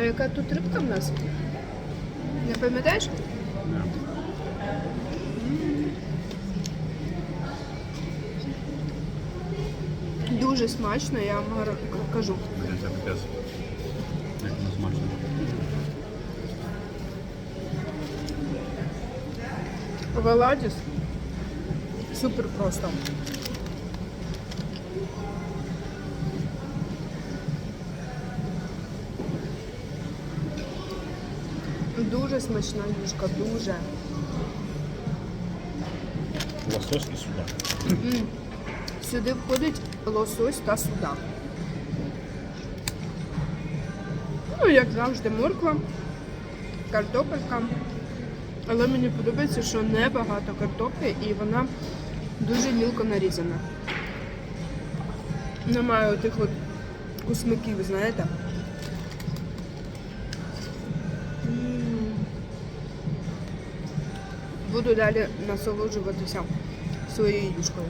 А яка тут рибка в нас? Не пам'ятаєш? Да. Дуже смачно, я вам кажу. Це капець. Як воно смачно. Веладіс. Супер просто. Дуже смачна юшка, дуже. Лосось і судак. Сюди входить лосось та судак. Ну, як завжди, морква, картопелька. Але мені подобається, що небагато картоплі і вона дуже мілко нарізана. Немає отих от кусмиків, знаєте. Буду далі насолоджуватися своєю юшкою.